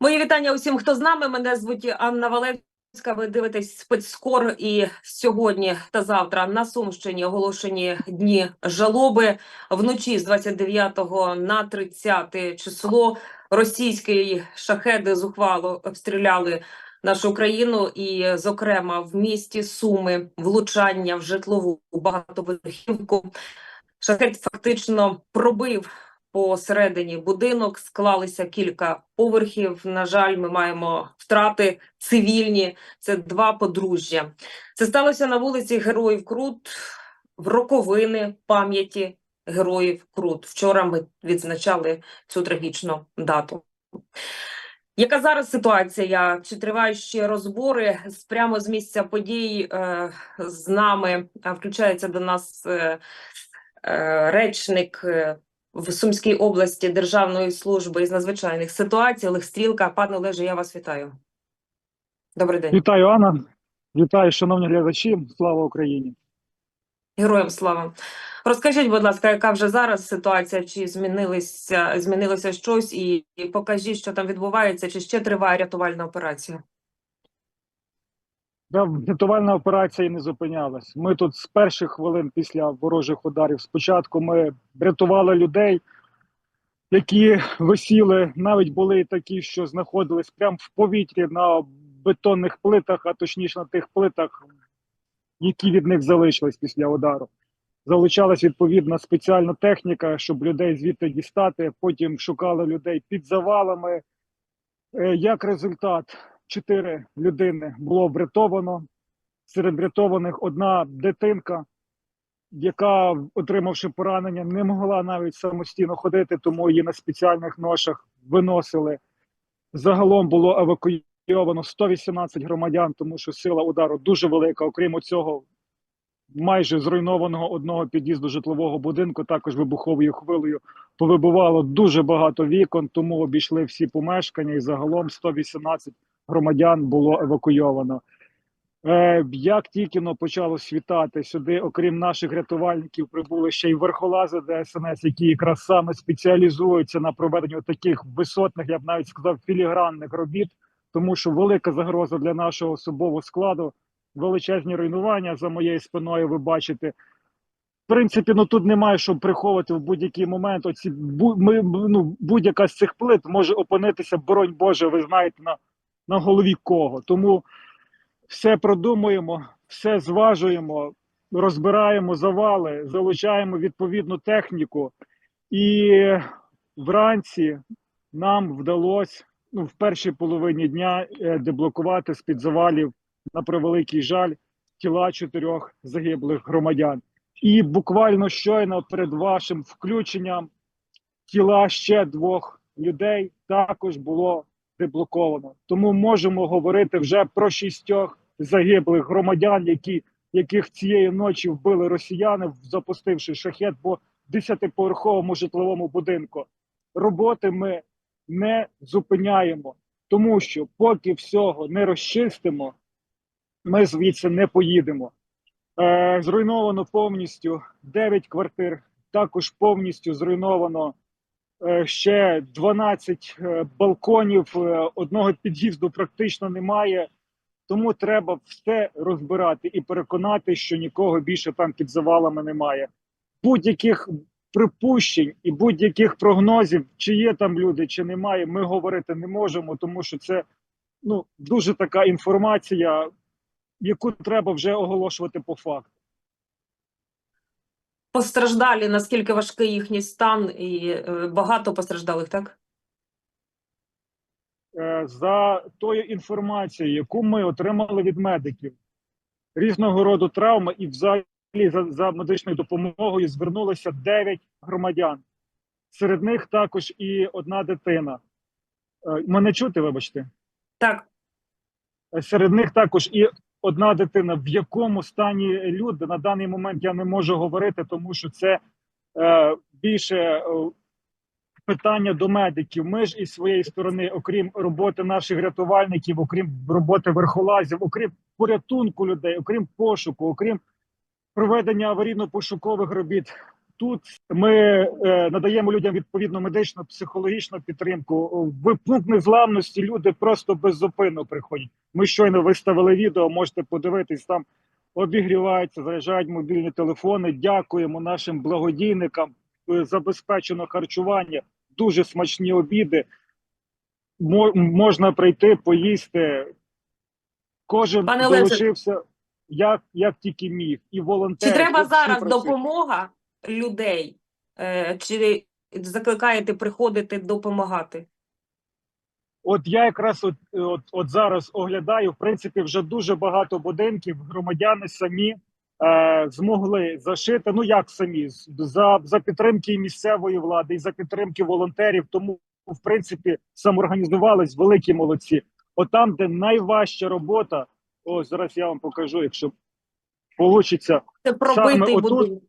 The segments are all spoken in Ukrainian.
Мої вітання усім, хто з нами. Мене звуть Анна Валевська. Ви дивитесь спецскор. І сьогодні та завтра на Сумщині оголошені дні жалоби. Вночі з 29 на 30 число російські шахеди зухвало обстріляли нашу країну, і, зокрема, в місті Суми влучання в житлову багатоповерхівку. Шахет фактично пробив посередині будинок, склалися кілька поверхів. На жаль, ми маємо втрати цивільні. Це два подружжя. Це сталося на вулиці Героїв Крут в роковини пам'яті Героїв Крут. Вчора ми відзначали цю трагічну дату. Яка зараз ситуація? Чи тривають ще розбори прямо з місця подій? Е, з нами е, включається до нас е, речник в Сумській області Державної служби із надзвичайних ситуацій Олег Стрілка. Пане Олеже, я вас вітаю. Добрий день. Вітаю, Анна. Вітаю, шановні глядачі. Слава Україні. Героям слава. Розкажіть, будь ласка, яка вже зараз ситуація? Чи змінилися, змінилося щось? І, і покажіть, що там відбувається, чи ще триває рятувальна операція? Рятувальна операція не зупинялась. Ми тут з перших хвилин після ворожих ударів. Спочатку ми рятували людей, які висіли, навіть були такі, що знаходились прямо в повітрі на бетонних плитах, а точніше на тих плитах, які від них залишились після удару. Залучалась відповідна спеціальна техніка, щоб людей звідти дістати. Потім шукали людей під завалами. Е, Як результат, чотири людини було врятовано. Серед врятованих одна дитинка, яка, отримавши поранення, не могла навіть самостійно ходити, тому її на спеціальних ношах виносили. Загалом було евакуйовано 118 громадян, тому що сила удару дуже велика. Окрім цього, майже зруйнованого одного під'їзду житлового будинку, також вибуховою хвилею повибивало дуже багато вікон, тому обійшли всі помешкання, і загалом 118 громадян було евакуйовано. Е, як тільки почало світати сюди, окрім наших рятувальників, прибули ще й верхолази ДСНС, які якраз саме спеціалізуються на проведенні таких висотних, я б навіть сказав, філігранних робіт, тому що велика загроза для нашого особового складу, величезні руйнування за моєю спиною. Ви бачите. В принципі, ну тут немає що приховувати в будь-який момент. Оці ми, ну, будь-яка з цих плит може опинитися, боронь Боже, ви знаєте, на, на голові кого. Тому все продумуємо, все зважуємо, розбираємо завали, залучаємо відповідну техніку, і вранці нам вдалося ну, в першій половині дня е, деблокувати з під завалів на превеликий жаль тіла чотирьох загиблих громадян. І буквально щойно перед вашим включенням тіла ще двох людей також було деблоковано. Тому можемо говорити вже про шістьох загиблих громадян, які, яких цієї ночі вбили росіяни, запустивши шахет по десятиповерховому житловому будинку. Роботи ми не зупиняємо, тому що поки всього не розчистимо, ми звідси не поїдемо. Е, зруйновано повністю 9 квартир, також повністю зруйновано ще 12 е, балконів, е, одного під'їзду практично немає. Тому треба все розбирати і переконати, що нікого більше там під завалами немає. Будь-яких припущень і будь-яких прогнозів, чи є там люди, чи немає, ми говорити не можемо, тому що це ну дуже така інформація, яку треба вже оголошувати по факту. Постраждалі, наскільки важкий їхній стан, і е, багато постраждалих, так? Е, за тою інформацією, яку ми отримали від медиків, різного роду травми, і взагалі за, за медичною допомогою звернулося 9 громадян. Серед них також і одна дитина. Е, Мене чути, вибачте. Так, Серед них також і одна дитина. В якому стані люди на даний момент я не можу говорити, тому що це е, більше е, питання до медиків. Ми ж із своєї сторони, окрім роботи наших рятувальників, окрім роботи верхолазів, окрім порятунку людей, окрім пошуку, окрім проведення аварійно-пошукових робіт, тут ми е, надаємо людям відповідну медичну психологічну підтримку. В пункт незламності люди просто беззупинно приходять. Ми щойно виставили відео, можете подивитись там. Обігріваються, заряджають мобільні телефони. Дякуємо нашим благодійникам. е, Забезпечено харчування, дуже смачні обіди. Мо- можна прийти, поїсти. Кожен Пане залишився як, як тільки міг. І волонтери. Чи треба зараз працюють. допомога людей? Е, Чи закликаєте приходити допомагати? От я якраз от, от, от зараз оглядаю. В принципі, вже дуже багато будинків. Громадяни самі е, змогли зашити. Ну як самі за, за підтримки і місцевої влади і за підтримки волонтерів. Тому, в принципі, самоорганізувались великі молодці. От там, де найважча робота, о зараз я вам покажу, якщо получиться. Це пробитий будинок.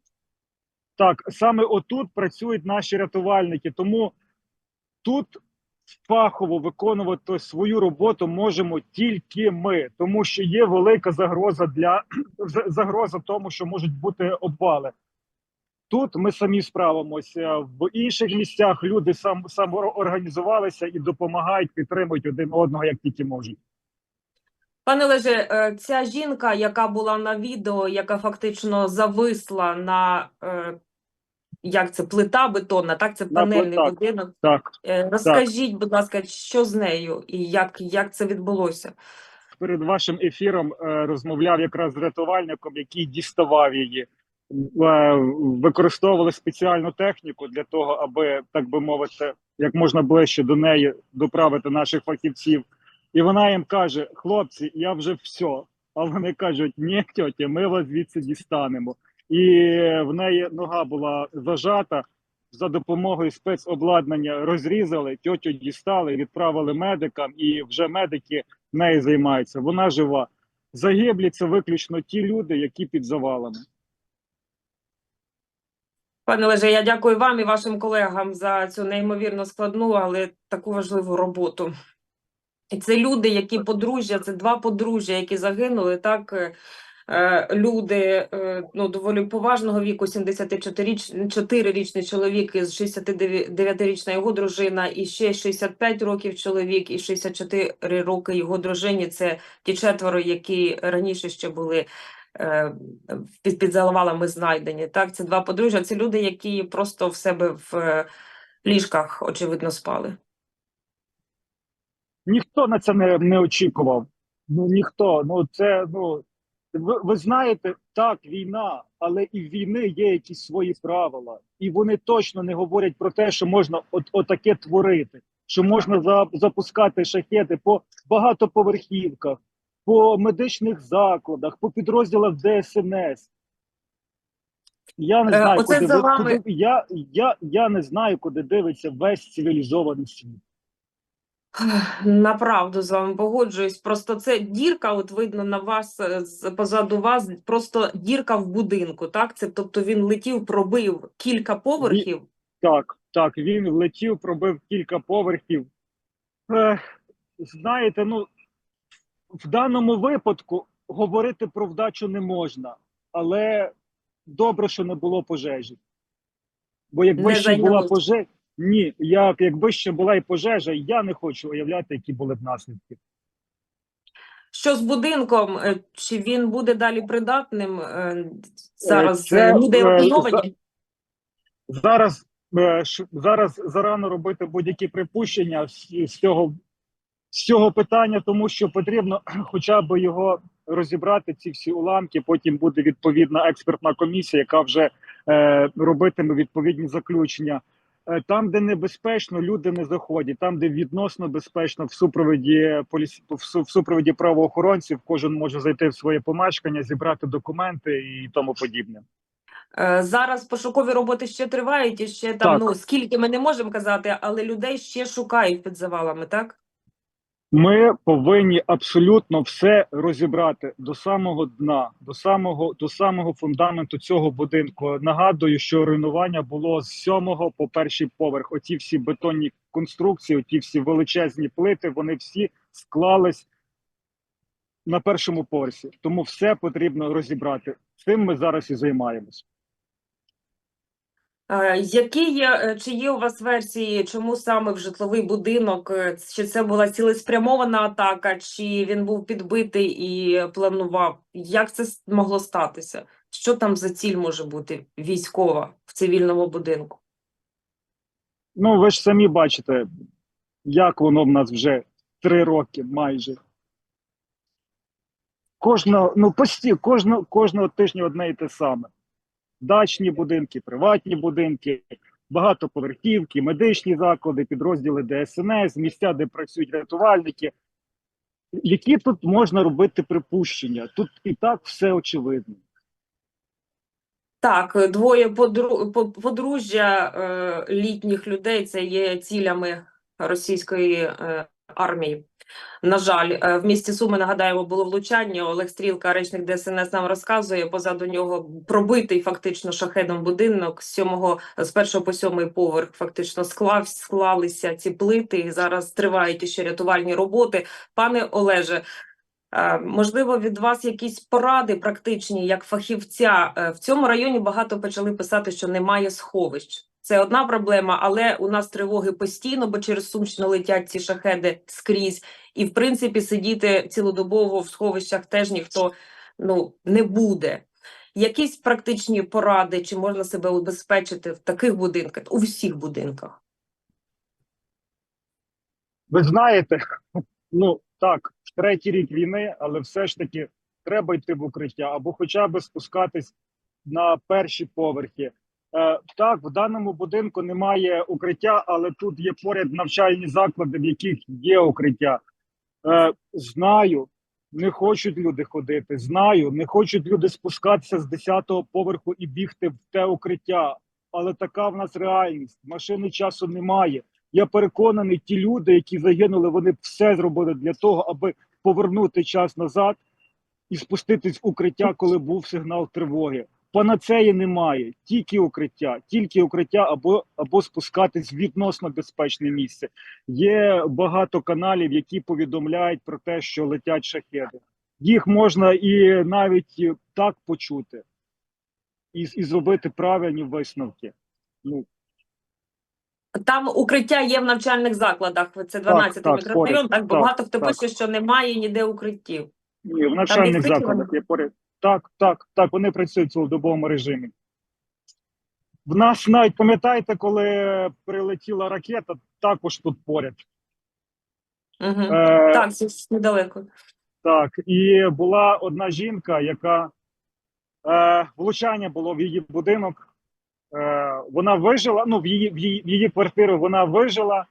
Так, саме отут працюють наші рятувальники. Тому тут фахово виконувати свою роботу можемо тільки ми, тому що є велика загроза для загроза тому, що можуть бути обвали. Тут ми самі справимося. В інших місцях люди сам самоорганізувалися і допомагають, підтримують один одного як тільки можуть. Пане Леже, е, ця жінка, яка була на відео, яка фактично зависла на е, як це плита бетонна, так це панельний плитах. будинок. Так. Е, Розкажіть, будь ласка, що з нею і як, як це відбулося? перед вашим ефіром е, розмовляв якраз з рятувальником, який діставав її. Е, використовували спеціальну техніку для того, аби так би мовити, як можна ближче до неї доправити наших фахівців. І вона їм каже: хлопці, я вже все. А вони кажуть: ні, тьотя, ми вас звідси дістанемо. І в неї нога була зажата. За допомогою спецобладнання розрізали, тьотю дістали, відправили медикам, і вже медики нею займаються. Вона жива. Загиблі це виключно ті люди, які під завалами. Пане Леже, я дякую вам і вашим колегам за цю неймовірно складну, але таку важливу роботу. І це люди, які подружжя, це два подружжя, які загинули. Так, е, люди е, ну, доволі поважного віку, 74-річний чоловік із 69-річна його дружина, і ще 65 років чоловік, і 64 роки його дружині. Це ті четверо, які раніше ще були е, під, під завалами знайдені. Так, це два подружжя. Це люди, які просто в себе в е, ліжках, очевидно, спали. Ніхто на це не, не очікував. Ну ніхто. Ну це ну ви, ви знаєте, так, війна, але і в війни є якісь свої правила, і вони точно не говорять про те, що можна от, отаке творити, що можна за, запускати шахети по багатоповерхівках, по медичних закладах, по підрозділах ДСНС. Я не Е, знаю, оце куди, за вами- куди я, я, я не знаю, куди дивиться весь цивілізований світ. Направду з вами погоджуюсь. Просто це дірка, от видно на вас е, позаду вас, просто дірка в будинку. Так, це тобто він летів, пробив кілька поверхів. Так, так, він влетів, пробив кілька поверхів. Ех, знаєте, ну в даному випадку говорити про вдачу не можна, але добре, що не було пожежі. Бо якби Не ще була пожежа, ні, як, якби ще була і пожежа, я не хочу уявляти, які були б наслідки. Що з будинком? Е, Чи він буде далі придатним? Е, Зараз це, е, люди е. Зараз е, зараз зарано робити будь-які припущення з, з цього з цього питання, тому що потрібно хоча б його розібрати. Ці всі уламки. Потім буде відповідна експертна комісія, яка вже е, робитиме відповідні заключення. Е, Там, де небезпечно, люди не заходять. Там, де відносно безпечно, в супроводі поліс... в супроводі правоохоронців, кожен може зайти в своє помешкання, зібрати документи і тому подібне. Е, Зараз пошукові роботи ще тривають, і ще там, Так. ну, скільки ми не можемо казати, але людей ще шукають під завалами, так? Ми повинні абсолютно все розібрати до самого дна, до самого до самого фундаменту цього будинку. Нагадую, що руйнування було з сьомого по перший поверх. Оці всі бетонні конструкції, оті всі величезні плити, вони всі склались на першому поверсі. Тому все потрібно розібрати. Цим ми зараз і займаємось. Які є, е, чи є у вас версії, чому саме в житловий будинок? Е, Чи це була цілеспрямована атака, чи він був підбитий і планував? Як це могло статися? Що там за ціль може бути військова в цивільному будинку? Ну, ви ж самі бачите, як воно в нас вже три роки майже. Кожного, ну постійно, кожного, кожного тижня одне і те саме. Дачні будинки, приватні будинки, багатоповерхівки, медичні заклади, підрозділи ДСНС, місця, де працюють рятувальники. Які тут можна робити припущення? Тут і так все очевидно. Так, двоє подру... подружжя е, літніх людей це є цілями російської е, армії. На жаль, е, в місті Суми нагадаємо було влучання. Олег Стрілка, речник ДСНС, нам розказує. Позаду нього пробитий фактично шахедом будинок з сьомого з першого по сьомий поверх. Фактично склав склалися ці плити. І зараз тривають ще рятувальні роботи. Пане Олеже, Е, Можливо, від вас якісь поради практичні, як фахівця. Е, В цьому районі багато почали писати, що немає сховищ. Це одна проблема, але у нас тривоги постійно, бо через Сумщину летять ці шахеди скрізь. І, в принципі, сидіти цілодобово в сховищах теж ніхто ну, не буде. Якісь практичні поради, чи можна себе убезпечити в таких будинках, у всіх будинках? Ви знаєте, ну так, третій рік війни, але все ж таки треба йти в укриття або хоча б спускатись на перші поверхи. Е, так, в даному будинку немає укриття, але тут є поряд навчальні заклади, в яких є укриття. Е, знаю, не хочуть люди ходити. Знаю, не хочуть люди спускатися з 10-го поверху і бігти в те укриття. Але така в нас реальність. Машини часу немає. Я переконаний, ті люди, які загинули, вони все зробили для того, аби повернути час назад і спуститись в укриття, коли був сигнал тривоги. Панацеї немає, тільки укриття, тільки укриття або, або спускатись в відносно безпечне місце. Є багато каналів, які повідомляють про те, що летять шахеди. Їх можна і навіть так почути, і, і зробити правильні висновки. Ну, Там укриття є в навчальних закладах. Це 12-й так, мікрорайон. поряд. Так, Так, багато хто так. пише, що немає ніде укриттів. Ні, в навчальних закладах є поряд. Так, так, так, вони працюють в цілодобовому режимі. В нас навіть пам'ятаєте, коли прилетіла ракета, також тут поряд. Угу. Е, Так, це недалеко. Так, і була одна жінка, яка е, влучання було в її будинок. Е, вона вижила. Ну, в її, в її, в її квартиру вона вижила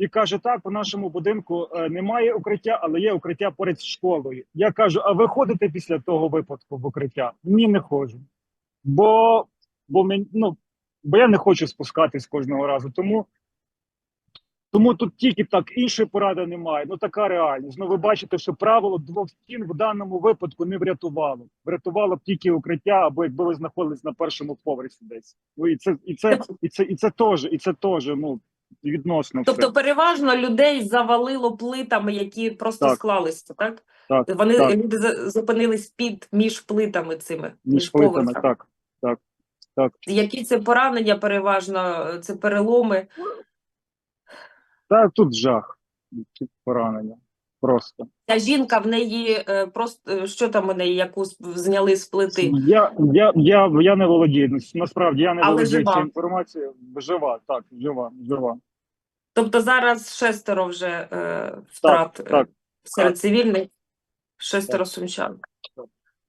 і каже: так, у нашому будинку е, немає укриття, але є укриття поряд з школою. Я кажу: а ви ходите після того випадку в укриття? Ні, не ходжу. Бо, бо, ну, бо я не хочу спускатись кожного разу. Тому тому тут тільки так іншої поради немає. Ну така реальність. Ну ви бачите, що правило двох стін в даному випадку не врятувало. Врятувало б тільки укриття, або якби ви знаходились на першому поверсі десь. Ну і це, і це, і це, і це теж, і це теж, ну відносно. Тобто, все. переважно людей завалило плитами, які просто Так. склалися, так? Так, Вони так. люди зупинились під між плитами цими, між плитами, поверхами. так, так, так. Які це поранення, переважно це переломи. Так, тут жах, тут поранення. Просто. Ця жінка в неї е, просто е, що там у неї, яку зняли з плити? Я, я, я, я не володію. Насправді я не Але володію жива. цією інформацією. Жива, так, жива, жива. Тобто зараз шестеро вже е, втрат е, так, серед так. цивільних, шестеро сумчан.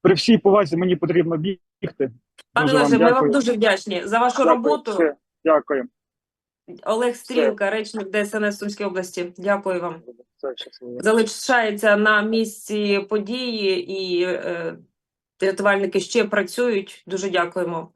При всій повазі мені потрібно бігти. Пане Дуже вам Олеже, ми вам дякую. дуже вдячні за вашу Дякую. роботу. Все, дякую. Олег Стрілка, речник ДСНС Сумської області. Дякую вам. Залишається на місці події, і е, рятувальники ще працюють. Дуже дякуємо.